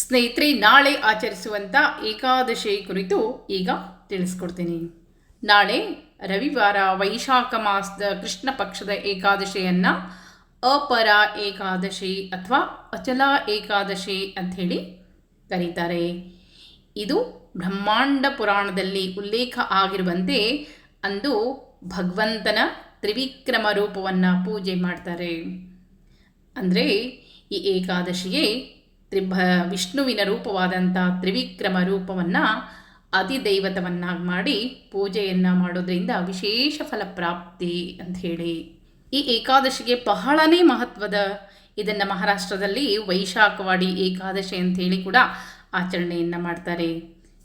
ಸ್ನೇಹಿತರೆ, ನಾಳೆ ಆಚರಿಸುವಂಥ ಏಕಾದಶಿ ಕುರಿತು ಈಗ ತಿಳಿಸ್ಕೊಡ್ತೀನಿ. ನಾಳೆ ರವಿವಾರ ವೈಶಾಖ ಮಾಸದ ಕೃಷ್ಣ ಪಕ್ಷದ ಏಕಾದಶಿಯನ್ನು ಅಪರ ಏಕಾದಶಿ ಅಥವಾ ಅಚಲ ಏಕಾದಶಿ ಅಂಥೇಳಿ ಕರೀತಾರೆ. ಇದು ಬ್ರಹ್ಮಾಂಡ ಪುರಾಣದಲ್ಲಿ ಉಲ್ಲೇಖ ಆಗಿರುವಂತೆ ಅಂದು ಭಗವಂತನ ತ್ರಿವಿಕ್ರಮ ರೂಪವನ್ನು ಪೂಜೆ ಮಾಡ್ತಾರೆ. ಅಂದರೆ ಈ ಏಕಾದಶಿಗೆ ತ್ರಿಭ, ವಿಷ್ಣುವಿನ ರೂಪವಾದಂಥ ತ್ರಿವಿಕ್ರಮ ರೂಪವನ್ನು ಅತಿದೈವತವನ್ನಾಗಿ ಮಾಡಿ ಪೂಜೆಯನ್ನು ಮಾಡೋದರಿಂದ ವಿಶೇಷ ಫಲಪ್ರಾಪ್ತಿ ಅಂತ ಹೇಳಿ. ಈ ಏಕಾದಶಿಗೆ ಬಹಳನೇ ಮಹತ್ವದ ಇದನ್ನು ಮಹಾರಾಷ್ಟ್ರದಲ್ಲಿ ವೈಶಾಖವಾಡಿ ಏಕಾದಶಿ ಅಂಥೇಳಿ ಕೂಡ ಆಚರಣೆಯನ್ನು ಮಾಡ್ತಾರೆ.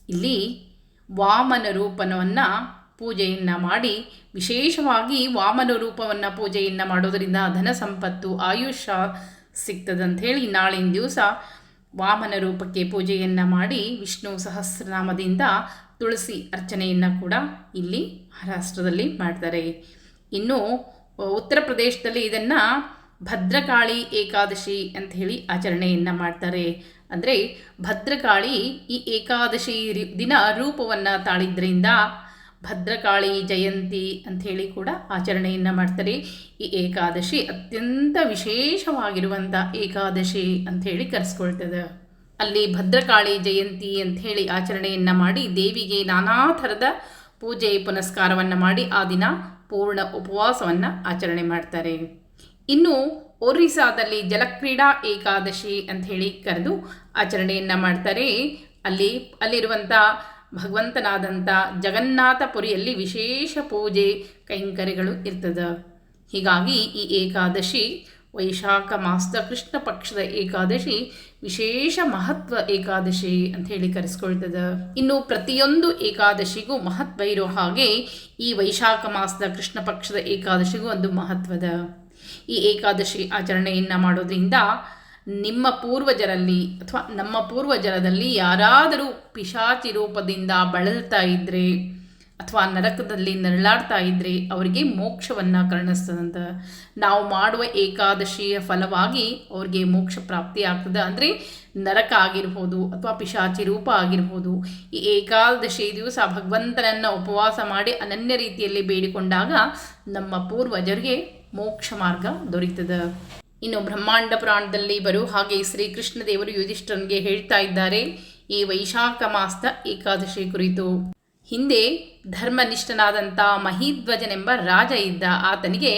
ಇಲ್ಲಿ ವಾಮನ ರೂಪನವನ್ನು ಪೂಜೆಯನ್ನು ಮಾಡಿ ವಿಶೇಷವಾಗಿ ವಾಮನ ರೂಪವನ್ನು ಪೂಜೆಯನ್ನು ಮಾಡೋದರಿಂದ ಧನ ಸಂಪತ್ತು, ಆಯುಷ್ಯ ಸಿಗ್ತದಂತ ಹೇಳಿ ನಾಳಿನ ದಿವಸ ವಾಮನ ರೂಪಕ್ಕೆ ಪೂಜೆಯನ್ನು ಮಾಡಿ ವಿಷ್ಣು ಸಹಸ್ರನಾಮದಿಂದ ತುಳಸಿ ಅರ್ಚನೆಯನ್ನು ಕೂಡ ಇಲ್ಲಿ ಮಹಾರಾಷ್ಟ್ರದಲ್ಲಿ ಮಾಡ್ತಾರೆ. ಇನ್ನು ಉತ್ತರ ಪ್ರದೇಶದಲ್ಲಿ ಇದನ್ನು ಭದ್ರಕಾಳಿ ಏಕಾದಶಿ ಅಂತ ಹೇಳಿ ಆಚರಣೆಯನ್ನು ಮಾಡ್ತಾರೆ. ಅಂದರೆ ಭದ್ರಕಾಳಿ ಈ ಏಕಾದಶಿ ದಿನ ರೂಪವನ್ನು ತಾಳಿದ್ರಿಂದ ಭದ್ರಕಾಳಿ ಜಯಂತಿ ಅಂಥೇಳಿ ಕೂಡ ಆಚರಣೆಯನ್ನು ಮಾಡ್ತಾರೆ. ಈ ಏಕಾದಶಿ ಅತ್ಯಂತ ವಿಶೇಷವಾಗಿರುವಂಥ ಏಕಾದಶಿ ಅಂಥೇಳಿ ಕರೆಸ್ಕೊಳ್ತದೆ. ಅಲ್ಲಿ ಭದ್ರಕಾಳಿ ಜಯಂತಿ ಅಂಥೇಳಿ ಆಚರಣೆಯನ್ನು ಮಾಡಿ ದೇವಿಗೆ ನಾನಾ ಥರದ ಪೂಜೆ ಪುನಸ್ಕಾರವನ್ನು ಮಾಡಿ ಆ ದಿನ ಪೂರ್ಣ ಉಪವಾಸವನ್ನು ಆಚರಣೆ ಮಾಡ್ತಾರೆ. ಇನ್ನು ಒರಿಸ್ಸಾದಲ್ಲಿ ಜಲಕ್ರೀಡಾ ಏಕಾದಶಿ ಅಂಥೇಳಿ ಕರೆದು ಆಚರಣೆಯನ್ನು ಮಾಡ್ತಾರೆ. ಅಲ್ಲಿ ಅಲ್ಲಿರುವಂಥ ಭಗವಂತನಾದಂಥ ಜಗನ್ನಾಥಪುರಿಯಲ್ಲಿ ವಿಶೇಷ ಪೂಜೆ ಕೈಂಕರ್ಯಗಳು ಇರ್ತದೆ. ಹೀಗಾಗಿ ಈ ಏಕಾದಶಿ ವೈಶಾಖ ಮಾಸದ ಕೃಷ್ಣ ಪಕ್ಷದ ಏಕಾದಶಿ ವಿಶೇಷ ಮಹತ್ವ ಏಕಾದಶಿ ಅಂತ ಹೇಳಿ ಕರೆಸ್ಕೊಳ್ತದೆ. ಇನ್ನು ಪ್ರತಿಯೊಂದು ಏಕಾದಶಿಗೂ ಮಹತ್ವ ಇರೋ ಹಾಗೆ ಈ ವೈಶಾಖ ಮಾಸದ ಕೃಷ್ಣ ಪಕ್ಷದ ಏಕಾದಶಿಗೂ ಒಂದು ಮಹತ್ವದ. ಈ ಏಕಾದಶಿ ಆಚರಣೆಯನ್ನು ಮಾಡೋದ್ರಿಂದ ನಿಮ್ಮ ಪೂರ್ವಜರಲ್ಲಿ ಅಥವಾ ನಮ್ಮ ಪೂರ್ವಜರದಲ್ಲಿ ಯಾರಾದರೂ ಪಿಶಾಚಿ ರೂಪದಿಂದ ಬಳಲ್ತಾ ಇದ್ದರೆ ಅಥವಾ ನರಕದಲ್ಲಿ ನರಳಾಡ್ತಾ ಇದ್ದರೆ ಅವರಿಗೆ ಮೋಕ್ಷವನ್ನು ಕರುಣಿಸ್ತದಂತ. ನಾವು ಮಾಡುವ ಏಕಾದಶಿಯ ಫಲವಾಗಿ ಅವ್ರಿಗೆ ಮೋಕ್ಷ ಪ್ರಾಪ್ತಿ ಆಗ್ತದೆ ಅಂದರೆ ನರಕ ಆಗಿರ್ಬೋದು ಅಥವಾ ಪಿಶಾಚಿ ರೂಪ ಆಗಿರ್ಬೋದು. ಈ ಏಕಾದಶಿ ದಿವಸ ಭಗವಂತನನ್ನು ಉಪವಾಸ ಮಾಡಿ ಅನನ್ಯ ರೀತಿಯಲ್ಲಿ ಬೇಡಿಕೊಂಡಾಗ ನಮ್ಮ ಪೂರ್ವಜರಿಗೆ ಮೋಕ್ಷ ಮಾರ್ಗ ದೊರೀತದೆ. ಇನ್ನು ಬ್ರಹ್ಮಾಂಡ ಪುರಾಣದಲ್ಲಿ ಬರೋ ಹಾಗೆ ಶ್ರೀಕೃಷ್ಣ ದೇವರು ಯುಧಿಷ್ಠರನಿಗೆ ಹೇಳ್ತಾ ಇದ್ದಾರೆ ಈ ವೈಶಾಖ ಮಾಸದ ಏಕಾದಶಿ ಕುರಿತು. ಹಿಂದೆ ಧರ್ಮನಿಷ್ಠನಾದಂಥ ಮಹಿಧ್ವಜನೆಂಬ ರಾಜ ಇದ್ದ ಆತನಿಗೆ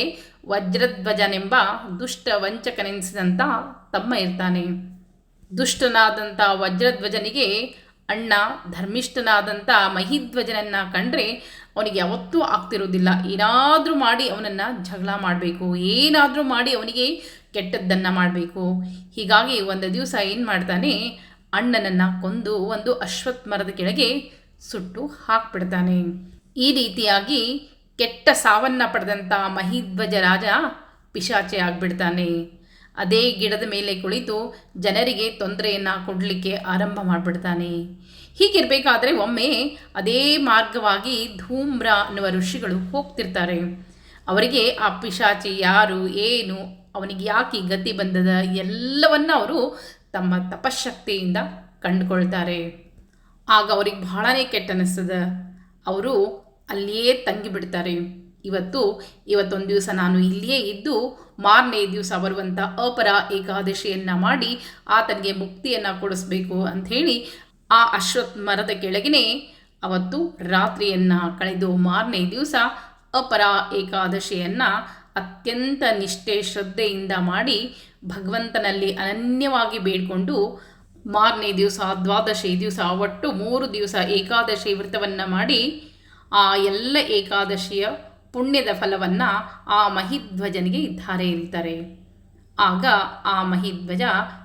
ವಜ್ರಧ್ವಜನೆಂಬ ದುಷ್ಟ ವಂಚಕನೆನಿಸಿದಂಥ ತಮ್ಮ ಇರ್ತಾನೆ. ದುಷ್ಟನಾದಂಥ ವಜ್ರಧ್ವಜನಿಗೆ ಅಣ್ಣ ಧರ್ಮಿಷ್ಠನಾದಂಥ ಮಹಿಧ್ವಜನನ್ನ ಕಂಡ್ರೆ ಅವನಿಗೆ ಯಾವತ್ತೂ ಆಗ್ತಿರೋದಿಲ್ಲ. ಏನಾದರೂ ಮಾಡಿ ಅವನನ್ನು ಜಗಳ ಮಾಡಬೇಕು. ಏನಾದರೂ ಮಾಡಿ ಅವನಿಗೆ ಕೆಟ್ಟದ್ದನ್ನು ಮಾಡಬೇಕು. ಹೀಗಾಗಿ ಒಂದು ದಿವಸ ಏನು ಮಾಡ್ತಾನೆ, ಅಣ್ಣನನ್ನು ಕೊಂದು ಒಂದು ಅಶ್ವತ್ ಮರದ ಕೆಳಗೆ ಸುಟ್ಟು ಹಾಕ್ಬಿಡ್ತಾನೆ. ಈ ರೀತಿಯಾಗಿ ಕೆಟ್ಟ ಸಾವನ್ನು ಪಡೆದಂಥ ಮಹಿಧ್ವಜ ರಾಜ ಪಿಶಾಚೆ ಆಗಿಬಿಡ್ತಾನೆ. ಅದೇ ಗಿಡದ ಮೇಲೆ ಕುಳಿತು ಜನರಿಗೆ ತೊಂದರೆಯನ್ನು ಕೊಡಲಿಕ್ಕೆ ಆರಂಭ ಮಾಡಿಬಿಡ್ತಾನೆ. ಹೀಗಿರಬೇಕಾದ್ರೆ ಒಮ್ಮೆ ಅದೇ ಮಾರ್ಗವಾಗಿ ಧೂಮ್ರ ಅನ್ನುವ ಋಷಿಗಳು ಹೋಗ್ತಿರ್ತಾರೆ. ಅವರಿಗೆ ಆ ಪಿಶಾಚಿ ಯಾರು, ಏನು, ಅವನಿಗೆ ಯಾಕೆ ಗತಿ ಬಂದದ, ಎಲ್ಲವನ್ನ ಅವರು ತಮ್ಮ ತಪಶಕ್ತಿಯಿಂದ ಕಂಡುಕೊಳ್ತಾರೆ. ಆಗ ಅವ್ರಿಗೆ ಬಹಳನೇ ಕೆಟ್ಟ ಅನ್ನಿಸ್ತದ ಅವರು ಅಲ್ಲಿಯೇ ತಂಗಿಬಿಡ್ತಾರೆ. ಇವತ್ತು, ಇವತ್ತೊಂದು ದಿವಸ ನಾನು ಇಲ್ಲಿಯೇ ಇದ್ದು, ಮಾರನೇ ದಿವಸ ಬರುವಂಥ ಅಪರ ಏಕಾದಶಿಯನ್ನು ಮಾಡಿ ಆತನಿಗೆ ಮುಕ್ತಿಯನ್ನು ಕೊಡಿಸ್ಬೇಕು ಅಂಥೇಳಿ ಆ ಅಶ್ವತ್ಥ ಮರದ ಕೆಳಗಿನೇ ಅವತ್ತು ರಾತ್ರಿಯನ್ನು ಕಳೆದು ಮಾರನೇ ದಿವಸ ಅಪರ ಏಕಾದಶಿಯನ್ನು ಅತ್ಯಂತ ನಿಷ್ಠೆ ಶ್ರದ್ಧೆಯಿಂದ ಮಾಡಿ ಭಗವಂತನಲ್ಲಿ ಅನನ್ಯವಾಗಿ ಬೇಡಿಕೊಂಡು ಮಾರನೇ ದಿವಸ, ದ್ವಾದಶಿ ದಿವಸ, ಒಟ್ಟು ಮೂರು ದಿವಸ ಏಕಾದಶಿ ವ್ರತವನ್ನು ಮಾಡಿ ಆ ಎಲ್ಲ ಏಕಾದಶಿಯ ಪುಣ್ಯದ ಫಲವನ್ನು ಆ ಮಹಿಧ್ವಜನಿಗೆ ಧಾರೆ ಎರಿತಾರೆ. ಆಗ ಆ ಮಹಿಧ್ವಜ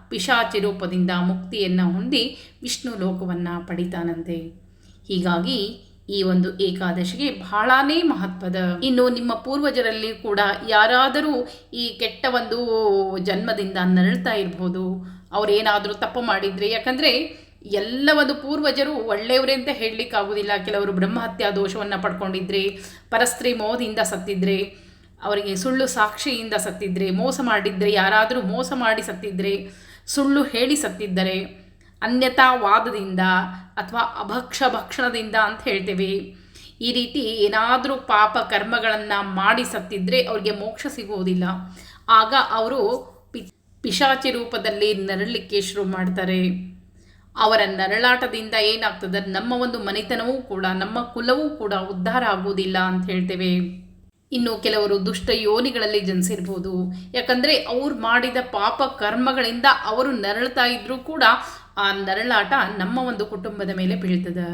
ಪಿಶಾಚಿ ರೂಪದಿಂದ ಮುಕ್ತಿಯನ್ನು ಹೊಂದಿ ವಿಷ್ಣು ಲೋಕವನ್ನು ಪಡಿತಾನಂತೆ. ಹೀಗಾಗಿ ಈ ಒಂದು ಏಕಾದಶಿಗೆ ಬಹಳನೇ ಮಹತ್ವದ. ಇನ್ನು ನಿಮ್ಮ ಪೂರ್ವಜರಲ್ಲಿ ಕೂಡ ಯಾರಾದರೂ ಈ ಕೆಟ್ಟ ಒಂದು ಜನ್ಮದಿಂದ ನರಳ್ತಾ ಇರ್ಬೋದು, ಅವರೇನಾದರೂ ತಪ್ಪು ಮಾಡಿದರೆ, ಯಾಕಂದರೆ ಎಲ್ಲ ಒಂದು ಪೂರ್ವಜರು ಒಳ್ಳೆಯವರೇ ಅಂತ ಹೇಳಲಿಕ್ಕಾಗೋದಿಲ್ಲ. ಕೆಲವರು ಬ್ರಹ್ಮಹತ್ಯಾ ದೋಷವನ್ನು ಪಡ್ಕೊಂಡಿದ್ರೆ, ಪರಸ್ತ್ರೀ ಮೋಹದಿಂದ ಸತ್ತಿದ್ರೆ ಅವರಿಗೆ ಸುಳ್ಳು ಸಾಕ್ಷಿಯಿಂದ ಸತ್ತಿದ್ರೆ, ಮೋಸ ಮಾಡಿದ್ರೆ, ಯಾರಾದರೂ ಮೋಸ ಮಾಡಿ ಸತ್ತಿದ್ರೆ, ಸುಳ್ಳು ಹೇಳಿ ಸತ್ತಿದ್ದರೆ ಅನ್ಯತಾವಾದದಿಂದ ಅಥವಾ ಅಭಕ್ಷ ಭಕ್ಷಣದಿಂದ ಅಂತ ಹೇಳ್ತೇವೆ. ಈ ರೀತಿ ಏನಾದರೂ ಪಾಪ ಕರ್ಮಗಳನ್ನು ಮಾಡಿ ಸತ್ತಿದ್ರೆ ಅವರಿಗೆ ಮೋಕ್ಷ ಸಿಗುವುದಿಲ್ಲ. ಆಗ ಅವರು ಪಿ, ಪಿಶಾಚಿ ರೂಪದಲ್ಲಿ ನರಳಲಿಕ್ಕೆ ಶುರು ಮಾಡ್ತಾರೆ. ಅವರ ನರಳಾಟದಿಂದ ಏನಾಗ್ತದೆ, ನಮ್ಮ ಒಂದು ಮನೆತನವೂ ಕೂಡ, ನಮ್ಮ ಕುಲವೂ ಕೂಡ ಉದ್ಧಾರ ಆಗುವುದಿಲ್ಲ ಅಂತ ಹೇಳ್ತೇವೆ. ಇನ್ನು ಕೆಲವರು ದುಷ್ಟ ಯೋನಿಗಳಲ್ಲಿ ಜನಿಸಿರ್ಬೋದು. ಯಾಕಂದರೆ ಅವ್ರು ಮಾಡಿದ ಪಾಪ ಕರ್ಮಗಳಿಂದ ಅವರು ನರಳ್ತಾ ಇದ್ರೂ ಕೂಡ ಆ ನರಳಾಟ ನಮ್ಮ ಒಂದು ಕುಟುಂಬದ ಮೇಲೆ ಬೀಳ್ತದೆ.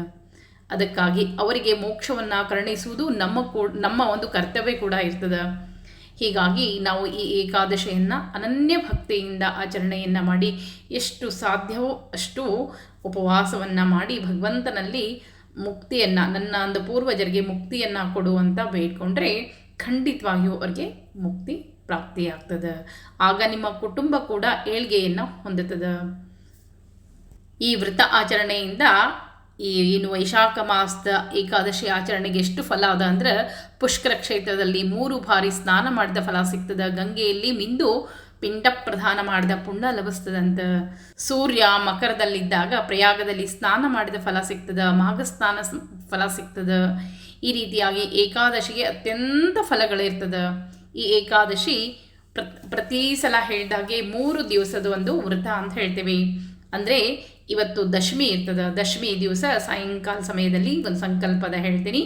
ಅದಕ್ಕಾಗಿ ಅವರಿಗೆ ಮೋಕ್ಷವನ್ನು ಕರುಣಿಸುವುದು ನಮ್ಮ ಕೂ, ನಮ್ಮ ಒಂದು ಕರ್ತವ್ಯ ಕೂಡ ಇರ್ತದೆ. ಹೀಗಾಗಿ ನಾವು ಈ ಏಕಾದಶಿಯನ್ನು ಅನನ್ಯ ಭಕ್ತಿಯಿಂದ ಆಚರಣೆಯನ್ನು ಮಾಡಿ ಎಷ್ಟು ಸಾಧ್ಯವೋ ಅಷ್ಟು ಉಪವಾಸವನ್ನು ಮಾಡಿ ಭಗವಂತನಲ್ಲಿ ಮುಕ್ತಿಯನ್ನು, ನನ್ನ ಒಂದು ಪೂರ್ವಜರಿಗೆ ಮುಕ್ತಿಯನ್ನು ಕೊಡುವಂತ ಬೇಡ್ಕೊಂಡ್ರೆ ಖಂಡಿತವಾಗಿಯೂ ಅವ್ರಿಗೆ ಮುಕ್ತಿ ಪ್ರಾಪ್ತಿಯಾಗ್ತದೆ. ಆಗ ನಿಮ್ಮ ಕುಟುಂಬ ಕೂಡ ಏಳ್ಗೆಯನ್ನು ಹೊಂದುತ್ತದೆ. ಈ ವೃತ ಆಚರಣೆಯಿಂದ ಈ ಏನು ವೈಶಾಖ ಮಾಸದ ಏಕಾದಶಿ ಆಚರಣೆಗೆ ಎಷ್ಟು ಫಲ ಅದ ಅಂದ್ರೆ ಪುಷ್ಕರ ಕ್ಷೇತ್ರದಲ್ಲಿ ಮೂರು ಬಾರಿ ಸ್ನಾನ ಮಾಡಿದ ಫಲ ಸಿಗ್ತದೆ. ಗಂಗೆಯಲ್ಲಿ ಮಿಂದು ಪಿಂಡ ಪ್ರಧಾನ ಮಾಡಿದ ಪುಣ್ಯ ಲಭಿಸ್ತದಂತ. ಸೂರ್ಯ ಮಕರದಲ್ಲಿದ್ದಾಗ ಪ್ರಯಾಗದಲ್ಲಿ ಸ್ನಾನ ಮಾಡಿದ ಫಲ ಸಿಗ್ತದ. ಮಾಘ ಸ್ನಾನ ಫಲ ಸಿಗ್ತದ. ಈ ರೀತಿಯಾಗಿ ಏಕಾದಶಿಗೆ ಅತ್ಯಂತ ಫಲಗಳಿರ್ತದೆ ಈ ಏಕಾದಶಿ ಪ್ರ ಪ್ರತಿ ಸಲ ಹೇಳಿದಾಗೆ ಮೂರು ದಿವಸದ ಒಂದು ವ್ರತ ಅಂತ ಹೇಳ್ತೇವೆ. ಅಂದರೆ ಇವತ್ತು ದಶಮಿ ಇರ್ತದೆ. ದಶಮಿ ದಿವಸ ಸಾಯಂಕಾಲ ಸಮಯದಲ್ಲಿ ಒಂದು ಸಂಕಲ್ಪದ ಹೇಳ್ತೀನಿ.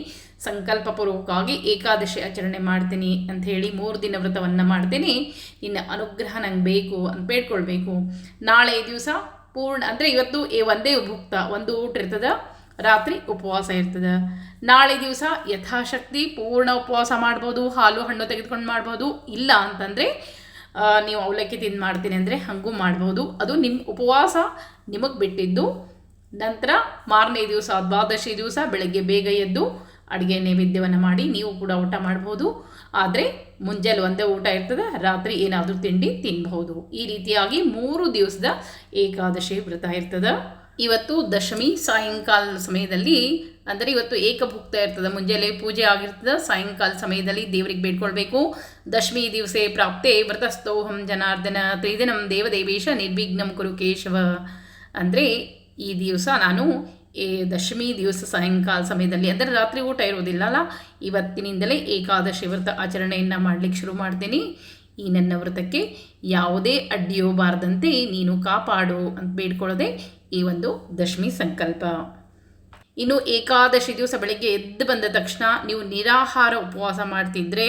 ಸಂಕಲ್ಪಪೂರ್ವಕವಾಗಿ ಏಕಾದಶಿ ಆಚರಣೆ ಮಾಡ್ತೀನಿ ಅಂತ ಹೇಳಿ ಮೂರು ದಿನ ವ್ರತವನ್ನು ಮಾಡ್ತೀನಿ. ನಿನ್ನ ಅನುಗ್ರಹ ನಂಗೆ ಬೇಕು ಅಂತ ಬೇಡ್ಕೊಳ್ಬೇಕು. ನಾಳೆ ದಿವಸ ಪೂರ್ಣ, ಅಂದರೆ ಇವತ್ತು ಒಂದೇ ಭುಕ್ತ ಒಂದು ಊಟ ಇರ್ತದೆ. ರಾತ್ರಿ ಉಪವಾಸ ಇರ್ತದೆ. ನಾಳೆ ದಿವಸ ಯಥಾಶಕ್ತಿ ಪೂರ್ಣ ಉಪವಾಸ ಮಾಡ್ಬೋದು, ಹಾಲು ಹಣ್ಣು ತೆಗೆದುಕೊಂಡು ಮಾಡ್ಬೋದು. ಇಲ್ಲ ಅಂತಂದರೆ ನೀವು ಅವಲಕ್ಕಿ ತಿಂದು ಮಾಡ್ತೀನಿ ಅಂದರೆ ಹಾಗೂ ಮಾಡ್ಬೋದು. ಅದು ನಿಮ್ಮ ಉಪವಾಸ ನಿಮಗೆ ಬಿಟ್ಟಿದ್ದು. ನಂತರ ಮಾರನೇ ದಿವಸ, ದ್ವಾದಶಿ ದಿವಸ ಬೆಳಗ್ಗೆ ಬೇಗ ಎದ್ದು ಅಡುಗೆ ನೈವೇದ್ಯವನ್ನು ಮಾಡಿ ನೀವು ಕೂಡ ಊಟ ಮಾಡ್ಬೋದು. ಆದರೆ ಮುಂಜಾನೆ ಒಂದೇ ಊಟ ಇರ್ತದೆ, ರಾತ್ರಿ ಏನಾದರೂ ತಿಂಡಿ ತಿನ್ಬಹುದು. ಈ ರೀತಿಯಾಗಿ ಮೂರು ದಿವಸದ ಏಕಾದಶಿ ವ್ರತ ಇರ್ತದೆ. ಇವತ್ತು ದಶಮಿ ಸಾಯಂಕಾಲ ಸಮಯದಲ್ಲಿ, ಅಂದರೆ ಇವತ್ತು ಏಕಭುಕ್ತ ಇರ್ತದೆ, ಮುಂಜಾನೆ ಪೂಜೆ ಆಗಿರ್ತದೆ, ಸಾಯಂಕಾಲ ಸಮಯದಲ್ಲಿ ದೇವರಿಗೆ ಬೇಡ್ಕೊಳ್ಬೇಕು. ದಶಮಿ ದಿವಸೆ ಪ್ರಾಪ್ತೆ ವ್ರತಸ್ತೋಹಂ ಜನಾರ್ದನ ತ್ರಿದಿನಂ ದೇವದೇವೇಶ ನಿರ್ವಿಘ್ನಂ ಕುರು ಕೇಶವ. ಅಂದರೆ ಈ ದಿವಸ ನಾನು ಏ ದಶಮಿ ದಿವಸ ಸಾಯಂಕಾಲ ಸಮಯದಲ್ಲಿ, ಅಂದರೆ ರಾತ್ರಿ ಊಟ ಇರುವುದಿಲ್ಲ ಅಲ್ಲ, ಇವತ್ತಿನಿಂದಲೇ ಏಕಾದಶಿ ವ್ರತ ಆಚರಣೆಯನ್ನು ಮಾಡಲಿಕ್ಕೆ ಶುರು ಮಾಡ್ತೀನಿ. ಈ ನನ್ನ ವ್ರತಕ್ಕೆ ಯಾವುದೇ ಅಡ್ಡಿಯೋ ಬಾರದಂತೆ ನೀನು ಕಾಪಾಡು ಅಂತ ಬೇಡ್ಕೊಳ್ಳೋದೆ ಈ ಒಂದು ದಶಮಿ ಸಂಕಲ್ಪ. ಇನ್ನು ಏಕಾದಶಿ ದಿವಸ ಬೆಳಗ್ಗೆ ಎದ್ದು ಬಂದ ತಕ್ಷಣ ನೀವು ನಿರಾಹಾರ ಉಪವಾಸ ಮಾಡ್ತಿದ್ರೆ,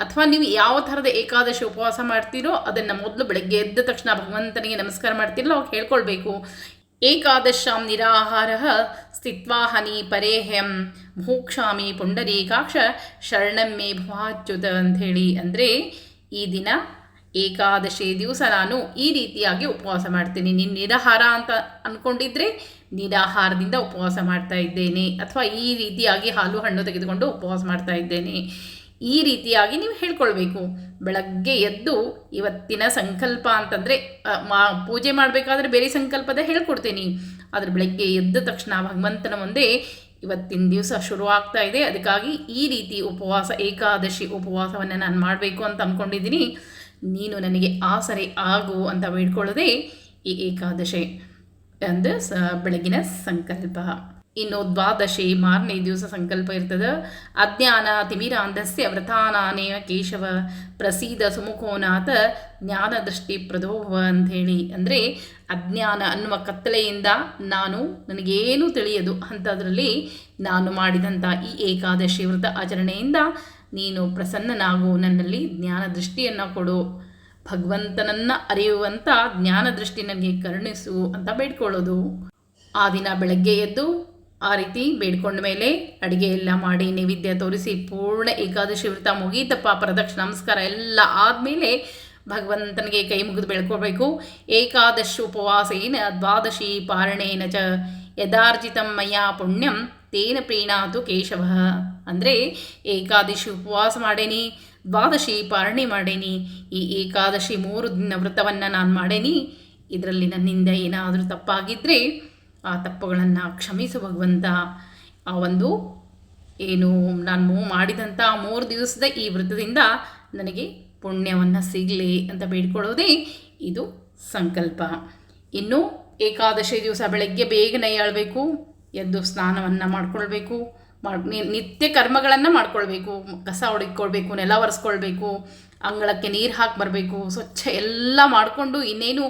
ಅಥವಾ ನೀವು ಯಾವ ಥರದ ಏಕಾದಶಿ ಉಪವಾಸ ಮಾಡ್ತೀರೋ ಅದನ್ನು ಮೊದಲು ಬೆಳಗ್ಗೆ ಎದ್ದ ತಕ್ಷಣ ಭಗವಂತನಿಗೆ ನಮಸ್ಕಾರ ಮಾಡ್ತಿರಲ್ಲ, ಅವಾಗ ಹೇಳ್ಕೊಳ್ಬೇಕು. ಏಕಾದಶಾಂ ನಿರಾಹಾರ ಸ್ಥಿತ್ವಾಹನಿ ಪರೇಹ್ಯಂ ಭೂಕ್ಷಾಮಿ ಪುಂಡರೀಕಾಕ್ಷ ಶರಣಮ್ಮೆ ಭವಾಚ್ಯುತ ಅಂಥೇಳಿ. ಅಂದರೆ ಈ ದಿನ ಏಕಾದಶಿ ದಿವಸ ನಾನು ಈ ರೀತಿಯಾಗಿ ಉಪವಾಸ ಮಾಡ್ತೀನಿ. ನೀನು ನಿರಾಹಾರ ಅಂತ ಅಂದ್ಕೊಂಡಿದ್ರೆ ನಿರಾಹಾರದಿಂದ ಉಪವಾಸ ಮಾಡ್ತಾ ಇದ್ದೇನೆ. ಅಥವಾ ಈ ರೀತಿಯಾಗಿ ಹಾಲು ಹಣ್ಣು ತೆಗೆದುಕೊಂಡು ಉಪವಾಸ ಮಾಡ್ತಾ ಇದ್ದೇನೆ. ಈ ರೀತಿಯಾಗಿ ನೀವು ಹೇಳ್ಕೊಳ್ಬೇಕು. ಬೆಳಗ್ಗೆ ಎದ್ದು ಇವತ್ತಿನ ಸಂಕಲ್ಪ ಅಂತಂದರೆ ಮಾ, ಪೂಜೆ ಮಾಡಬೇಕಾದ್ರೆ ಬೇರೆ ಸಂಕಲ್ಪದ ಹೇಳ್ಕೊಡ್ತೀನಿ. ಆದರೆ ಬೆಳಗ್ಗೆ ಎದ್ದ ತಕ್ಷಣ ಭಗವಂತನ ಮುಂದೆ ಇವತ್ತಿನ ದಿವಸ ಶುರು ಆಗ್ತಾ ಇದೆ. ಅದಕ್ಕಾಗಿ ಈ ರೀತಿ ಉಪವಾಸ, ಏಕಾದಶಿ ಉಪವಾಸವನ್ನು ನಾನು ಮಾಡಬೇಕು ಅಂತ ಅಂದ್ಕೊಂಡಿದ್ದೀನಿ ನೀನು ನನಗೆ ಆಸರೆ ಆಗು ಅಂತ ಬೇಡ್ಕೊಳ್ಳೋದೇ ಈ ಏಕಾದಶಿ. ಅಂದರೆ ಸ ಬೆಳಗಿನ ಸಂಕಲ್ಪ. ಇನ್ನು ದ್ವಾದಶಿ ಮಾರನೇ ದಿವಸ ಸಂಕಲ್ಪ ಇರ್ತದೆ. ಅಜ್ಞಾನ ತಿಮಿರಾಂಧಸ್ಯ ವ್ರತಾನಾನೇವ ಕೇಶವ ಪ್ರಸೀದ ಸುಮುಖೋನಾಥ ಜ್ಞಾನ ದೃಷ್ಟಿ ಪ್ರದೋಭವ ಅಂಥೇಳಿ. ಅಂದರೆ ಅಜ್ಞಾನ ಅನ್ನುವ ಕತ್ತಲೆಯಿಂದ ನಾನು ನನಗೇನು ತಿಳಿಯದು. ಅಂಥದ್ರಲ್ಲಿ ನಾನು ಮಾಡಿದಂಥ ಈ ಏಕಾದಶಿ ವ್ರತ ಆಚರಣೆಯಿಂದ ನೀನು ಪ್ರಸನ್ನನಾಗು. ನನ್ನಲ್ಲಿ ಜ್ಞಾನ ದೃಷ್ಟಿಯನ್ನು ಕೊಡು. ಭಗವಂತನನ್ನು ಅರಿಯುವಂಥ ಜ್ಞಾನ ದೃಷ್ಟಿ ನನಗೆ ಕರುಣಿಸು ಅಂತ ಬೇಡ್ಕೊಳ್ಳೋದು. ಆ ದಿನ ಬೆಳಗ್ಗೆ ಎದ್ದು ಆ ರೀತಿ ಬೇಡ್ಕೊಂಡ ಮೇಲೆ ಅಡುಗೆ ಎಲ್ಲ ಮಾಡಿ ನೈವೇದ್ಯ ತೋರಿಸಿ ಪೂರ್ಣ ಏಕಾದಶಿ ವ್ರತ ಮುಗೀತಪ್ಪ. ಪ್ರದಕ್ಷಿಣ, ನಮಸ್ಕಾರ ಎಲ್ಲ ಆದಮೇಲೆ ಭಗವಂತನಿಗೆ ಕೈ ಮುಗಿದು ಬೆಳ್ಕೋಬೇಕು ಏಕಾದಶಿ ಉಪವಾಸೇನ ದ್ವಾದಶಿ ಪಾರಣೇನ ಚ ಯದಾರ್ಜಿತಂ ಮಯ್ಯ ಪುಣ್ಯಂ ತೇನ ಪ್ರೀಣಾತು ಕೇಶವ. ಅಂದರೆ ಏಕಾದಶಿ ಉಪವಾಸ ಮಾಡೇನಿ, ದ್ವಾದಶಿ ಪಾರಣಿ ಮಾಡೇನಿ, ಈ ಏಕಾದಶಿ ಮೂರು ದಿನ ವ್ರತವನ್ನು ನಾನು ಮಾಡೇನಿ. ಇದರಲ್ಲಿ ನನ್ನಿಂದ ಏನಾದರೂ ತಪ್ಪಾಗಿದ್ದರೆ ಆ ತಪ್ಪುಗಳನ್ನು ಕ್ಷಮಿಸು ಭಗವಂತ. ಆ ಒಂದು ಏನು ನಾನು ಮಾಡಿದಂಥ ಮೂರು ದಿವಸದ ಈ ವ್ರತದಿಂದ ನನಗೆ ಪುಣ್ಯವನ್ನು ಸಿಗಲಿ ಅಂತ ಬೇಡ್ಕೊಳ್ಳೋದೇ ಇದು ಸಂಕಲ್ಪ. ಇನ್ನು ಏಕಾದಶಿ ದಿವಸ ಬೆಳಗ್ಗೆ ಬೇಗನೆ ಏಳಬೇಕು. ಎದ್ದು ಸ್ನಾನವನ್ನು ಮಾಡ್ಕೊಳ್ಬೇಕು. ಮಾಡ್ ನಿತ್ಯ ಕರ್ಮಗಳನ್ನು ಮಾಡ್ಕೊಳ್ಬೇಕು. ಕಸ ಹೊಡಿಕೊಳ್ಬೇಕು ನೆಲ ಒರೆಸ್ಕೊಳ್ಬೇಕು, ಅಂಗಳಕ್ಕೆ ನೀರು ಹಾಕಿ ಬರಬೇಕು, ಸ್ವಚ್ಛ ಎಲ್ಲ ಮಾಡಿಕೊಂಡು ಇನ್ನೇನು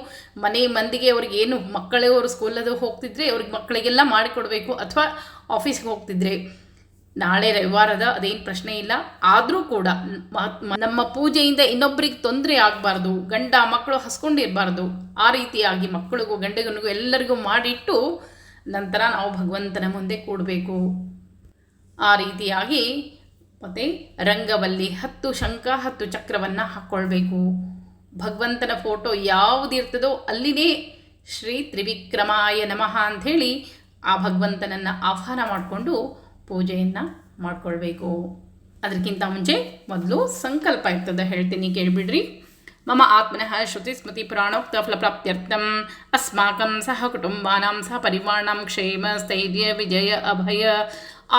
ಮನೆ ಮಂದಿಗೆ ಅವ್ರಿಗೆ ಏನು ಮಕ್ಕಳೇ ಅವರು ಸ್ಕೂಲದು ಹೋಗ್ತಿದ್ರೆ ಅವ್ರಿಗೆ ಮಕ್ಕಳಿಗೆಲ್ಲ ಮಾಡಿಕೊಡ್ಬೇಕು ಅಥವಾ ಆಫೀಸ್ಗೆ ಹೋಗ್ತಿದ್ರೆ. ನಾಳೆ ರವಿವಾರದ ಅದೇನು ಪ್ರಶ್ನೆ ಇಲ್ಲ. ಆದರೂ ಕೂಡ ನಮ್ಮ ಪೂಜೆಯಿಂದ ಇನ್ನೊಬ್ಬರಿಗೆ ತೊಂದರೆ ಆಗಬಾರ್ದು. ಗಂಡ ಮಕ್ಕಳು ಹಸ್ಕೊಂಡಿರಬಾರ್ದು. ಆ ರೀತಿಯಾಗಿ ಮಕ್ಕಳಿಗೂ ಗಂಡಗನಿಗೂ ಎಲ್ಲರಿಗೂ ಮಾಡಿಟ್ಟು ನಂತರ ನಾವು ಭಗವಂತನ ಮುಂದೆ ಕೂಡಬೇಕು. ಆ ರೀತಿಯಾಗಿ ಮತ್ತು ರಂಗವಲ್ಲಿ ಹತ್ತು ಶಂಖ, ಹತ್ತು ಚಕ್ರವನ್ನು ಹಾಕ್ಕೊಳ್ಬೇಕು ಭಗವಂತನ ಫೋಟೋ ಯಾವುದಿರ್ತದೋ ಅಲ್ಲಿನೇ ಶ್ರೀ ತ್ರಿವಿಕ್ರಮಾಯ ನಮಃ ಅಂಥೇಳಿ ಆ ಭಗವಂತನನ್ನು ಆಹ್ವಾನ ಮಾಡಿಕೊಂಡು ಪೂಜೆಯನ್ನು ಮಾಡಿಕೊಳ್ಬೇಕು. ಅದಕ್ಕಿಂತ ಮುಂಚೆ ಮೊದಲು ಸಂಕಲ್ಪ ಇರ್ತದೆ ಹೇಳ್ತೀನಿ, ಕೇಳಿಬಿಡ್ರಿ. मम आत्मनः श्रुतिस्मृतिपुराणोक्तफलप्राप्त्यर्थम् अस्माकं सह कुटुम्बानां सहपरिवाणां क्षेमस्थैर्यविजय अभय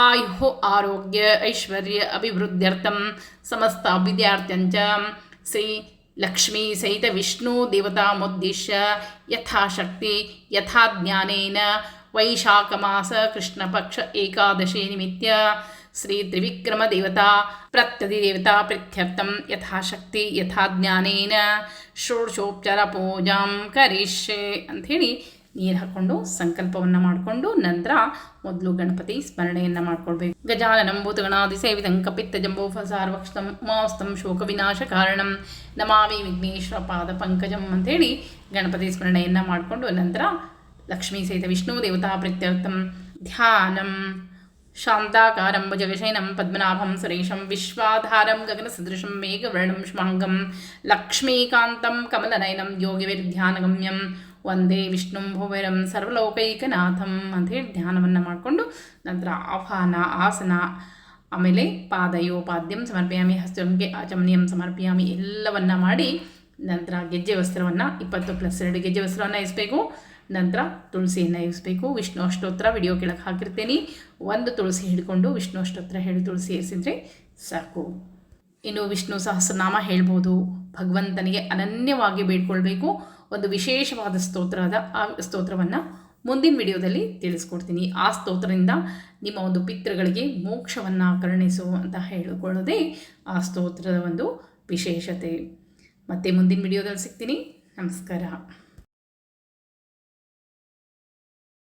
आयुः आरोग्य ऐश्वर्य अभिवृद्ध्यर्थं समस्ताभिद्यार्थ्यञ्च समस्तविद्यार्थञ्च श्रीलक्ष्मीसहितविष्णुदेवतामुद्दिश्य यथाशक्ति यथा ज्ञानेन वैशाखमास कृष्णपक्ष एकादशे निमित्य ಶ್ರೀ ತ್ರಿವಿಕ್ರಮ ದೇವತಾ ಪ್ರತ್ಯದಿ ದೇವತಾ ಪ್ರತ್ಯರ್ಥಂ ಯಥಾಶಕ್ತಿ ಯಥಾ ಜ್ಞಾನೇನ ಷೋಡಶೋಪಚಾರ ಪೂಜಾಂ ಕರಿಷ್ಯೆ ಅಂಥೇಳಿ ನೀರು ಹಾಕ್ಕೊಂಡು ಸಂಕಲ್ಪವನ್ನು ಮಾಡಿಕೊಂಡು ನಂತರ ಮೊದಲು ಗಣಪತಿ ಸ್ಮರಣೆಯನ್ನು ಮಾಡ್ಕೊಳ್ಬೇಕು. ಗಜಾನನಂ ಗಣಾಧಿ ಸೇವಿತಂ ಕಪಿತ್ತ ಜಂಬೋ ಫಸಾರ್ವಕ್ಷಂ ಮಾಸ್ತಂ ಶೋಕ ವಿನಾಶ ಕಾರಣಂ ನಮಾಮಿ ವಿಘ್ನೇಶ್ವರ ಪಾದ ಪಂಕಜಂ ಅಂಥೇಳಿ ಗಣಪತಿ ಸ್ಮರಣೆಯನ್ನು ಮಾಡಿಕೊಂಡು ನಂತರ ಲಕ್ಷ್ಮೀ ಸಹಿತ ವಿಷ್ಣು ದೇವತಾ ಪ್ರತ್ಯರ್ಥಂ ಧ್ಯಾನಂ ಶಾಂತಾಕಾರಂ ಭುಜಗಶಯನಂ ಪದ್ಮನಾಭಂ ಸುರೇಶಂ ವಿಶ್ವಾಧಾರಂ ಗಗನಸದೃಶಂ ಮೇಘವರ್ಣಂ ಶುಭಾಂಗಂ ಲಕ್ಷ್ಮೀಕಾಂತಂ ಕಮಲನಯನಂ ಯೋಗಿವಿರ್ಧ್ಯಾನಗಮ್ಯಂ ವಂದೇ ವಿಷ್ಣುಂ ಭುವರಂ ಸರ್ವಲೋಕೈಕನಾಥಂ ಅಂಥೇಳಿ ಧ್ಯಾನವನ್ನು ಮಾಡಿಕೊಂಡು ನಂತರ ಆಹ್ವಾನ ಆಸನ ಆಮೇಲೆ ಪಾದಯೋಪಾದ್ಯಂ ಸಮರ್ಪಯಾಮಿ ಹಸ್ತಂಗೆ ಆಚಮನಿಯಂ ಸಮರ್ಪಯಾಮಿ ಎಲ್ಲವನ್ನ ಮಾಡಿ ನಂತರ ಗೆಜ್ಜೆ ವಸ್ತ್ರವನ್ನು ಇಪ್ಪತ್ತು ಪ್ಲಸ್ ಎರಡು ಗೆಜ್ಜೆ ವಸ್ತ್ರವನ್ನು ಇರಿಸಬೇಕು ನಂತರ ತುಳಸಿಯನ್ನು ಇರಿಸಬೇಕು ವಿಷ್ಣು ಅಷ್ಟೋತ್ರ ವಿಡಿಯೋ ಕೆಳಗೆ ಹಾಕಿರ್ತೀನಿ. ಒಂದು ತುಳಸಿ ಹಿಡ್ಕೊಂಡು ವಿಷ್ಣು ಅಷ್ಟೋತ್ರ ಹೇಳಿ ತುಳಸಿ ಇರಿಸಿದ್ರೆ ಸಾಕು. ಇನ್ನು ವಿಷ್ಣು ಸಹಸ್ರನಾಮ ಹೇಳ್ಬೋದು. ಭಗವಂತನಿಗೆ ಅನನ್ಯವಾಗಿ ಬೇಡ್ಕೊಳ್ಬೇಕು. ಒಂದು ವಿಶೇಷವಾದ ಸ್ತೋತ್ರದ ಆ ಸ್ತೋತ್ರವನ್ನು ಮುಂದಿನ ವಿಡಿಯೋದಲ್ಲಿ ತಿಳಿಸ್ಕೊಡ್ತೀನಿ. ಆ ಸ್ತೋತ್ರದಿಂದ ನಿಮ್ಮ ಒಂದು ಪಿತೃಗಳಿಗೆ ಮೋಕ್ಷವನ್ನು ಕರುಣಿಸು ಅಂತ ಹೇಳಿಕೊಳ್ಳೋದೇ ಆ ಸ್ತೋತ್ರದ ಒಂದು ವಿಶೇಷತೆ. ಮತ್ತೆ ಮುಂದಿನ ವಿಡಿಯೋದಲ್ಲಿ ಸಿಗ್ತೀನಿ. ನಮಸ್ಕಾರ.